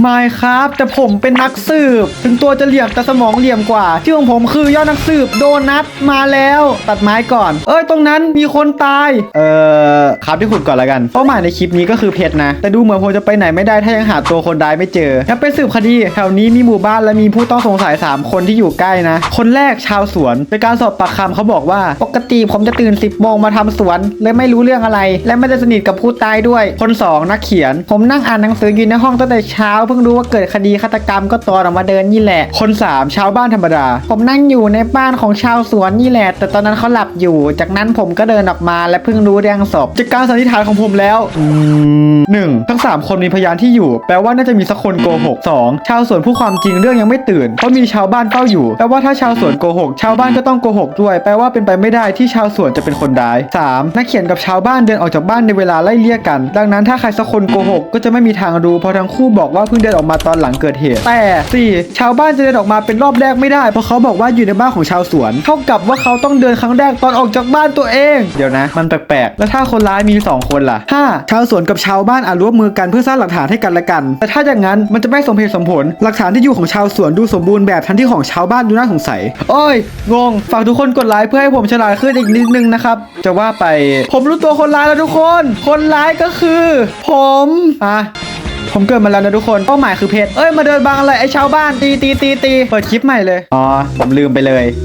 ไม่ครับแต่ผมเป็นนักสืบ ถึงตัวจะเหลี่ยมแต่สมองเหลี่ยมกว่า ชื่อของผมคือยอดนักสืบโดนัทมาแล้ว ตัดไม้ก่อน เอ้ยตรงนั้นมีคนตาย เอ่อครับที่ขุดก่อนละกันเป้าหมายในคลิปนี้ก็คือเพชรนะ แต่ดูเหมือนผมจะไปไหนไม่ได้ถ้ายังหาตัวคนร้ายไม่เจอถ้าเป็นสืบคดีแถวนี้มีหมู่บ้านและมีผู้ต้องสงสัย 3 คนที่อยู่ใกล้นะ คนแรกชาวสวนเป็นการสอบปากคำเขาบอกว่า ปกติผมจะตื่น 10โมงมาทำสวนเลยไม่รู้เรื่องอะไร และไม่ได้สนิทกับผู้ตายด้วย คนสองนักเขียน ผมนั่งอ่านหนังสืออยู่ในห้องตั้งแต่เช้าเพิ่งรู้ว่าเกิดคดีฆาตกรรมก็ตอนออกมาเดินนี่แหละ คนสามชาวบ้านธรรมดา ผมนั่งอยู่ในบ้านของชาวสวนนี่แหละ แต่ตอนนั้นเขาหลับอยู่ จากนั้นผมก็เดินออกมาและเพิ่งรู้เรื่องศพจากการสันนิษฐานของผมแล้วหนึ่งทั้งสามคนมีพยานที่อยู่ แปลว่าน่าจะมีสักคนโกหกสองชาวสวนผู้ความจริงเรื่องยังไม่ตื่นเพราะมีชาวบ้านเฝ้าอยู่แปลว่าถ้าชาวสวนโกหกชาวบ้านก็ต้องโกหกด้วย แปลว่าเป็นไปไม่ได้ที่ชาวสวนจะเป็นคนร้ายสามนักเขียนกับชาวบ้านเดินออกจากบ้านในเวลาไล่เลี่ยกัน ดังนั้นถ้าใครสักคนโกหกก็จะไม่มีทางรู้เพราะทั้งคู่บอกว่าเพิ่งเดินออกมาตอนหลังเกิดเหตุ แต่สี่ชาวบ้านจะเดินออกมาเป็นรอบแรกไม่ได้ เพราะเขาบอกว่าอยู่ในบ้านของชาวสวน เท่ากับว่าเขาต้องเดินครั้งแรกตอนออกจากบ้านตัวเอง เดี๋ยวนะ มันแปลกๆ แล้วถ้าคนร้ายมีสองคนล่ะห้าชาวสวนกับชาวบ้านอาจร่วมมือกันเพื่อสร้างหลักฐานให้กันและกัน แต่ถ้าอย่างนั้นมันจะไม่สมเหตุสมผล หลักฐานที่อยู่ของชาวสวนดูสมบูรณ์แบบทันที่ของชาวบ้านดูน่าสงสัย โอ้ย งง ฝากทุกคนกดไลค์เพื่อให้ผมฉลาดขึ้นอีกนิดนึงนะครับ จะว่าไป ผมรู้ตัวคนร้ายแล้วทุกคน คนร้ายก็คือ ผม อะ ผมเกิดมาแล้วนะทุกคนเป้าหมายคือเพชรเอ้ยมาเดินบังอะไรไอ้ชาวบ้านตีตีตีตีเปิดคลิปใหม่เลยอ๋อผมลืมไปเลย